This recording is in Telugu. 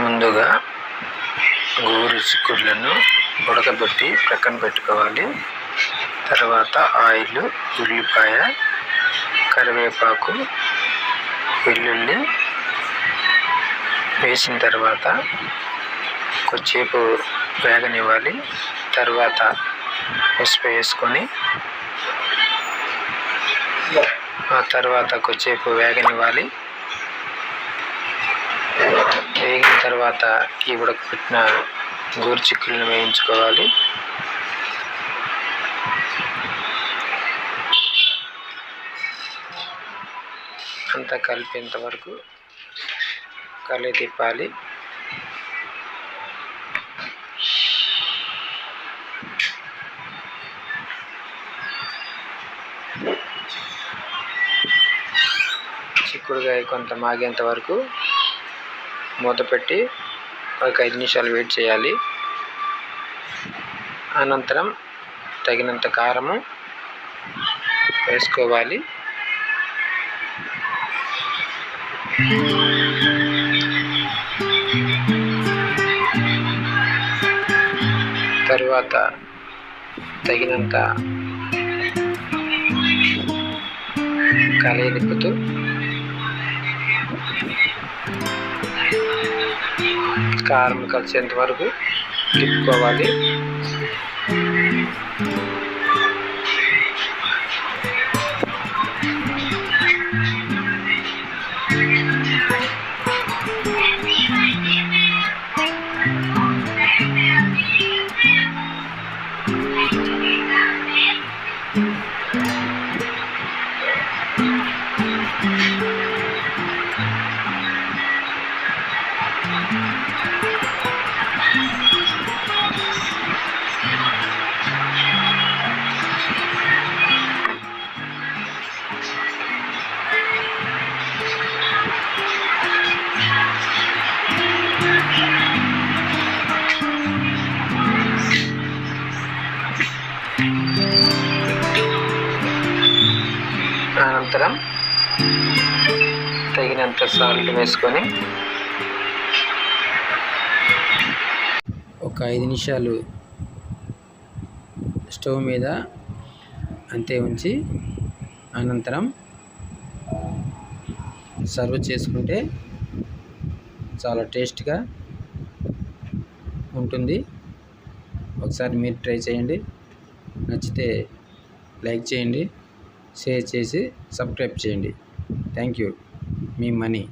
ముందుగా గోరు చిక్కుడులను ఉడకబెట్టి ప్రక్కన పెట్టుకోవాలి. తర్వాత ఆయిల్ ఉల్లిపాయ కరివేపాకు వెల్లుల్లి వేసిన తర్వాత కొద్దిసేపు వేగనివ్వాలి. తర్వాత పసుపు వేసుకొని ఆ తర్వాత కొద్దిసేపు వేగనివ్వాలి. తర్వాత ఈ ఉడకపెట్టిన గోరు చిక్కులను వేయించుకోవాలి. అంతా కలిపేంత వరకు కలి తిప్పాలి. చిక్కుడుకాయ కొంత మాగేంత వరకు మూత పెట్టి ఒక ఐదు నిమిషాలు వెయిట్ చేయాలి. అనంతరం తగినంత కారము వేసుకోవాలి. తరువాత తగినంత కలయి కారం కలిసేంత వరకు తిప్పుకోవాలి అనంతరం తగినంత సాల్ట్ వేసుకొని ఒక ఐదు నిమిషాలు స్టవ్ మీద అంతే ఉంచి అనంతరం సర్వ్ చేసుకుంటే చాలా టేస్ట్గా ఉంటుంది. ఒకసారి మీరు ట్రై చేయండి. నచ్చితే లైక్ చేయండి. షేర్ చేసి సబ్స్క్రైబ్ చేయండి. Thank you. Me money.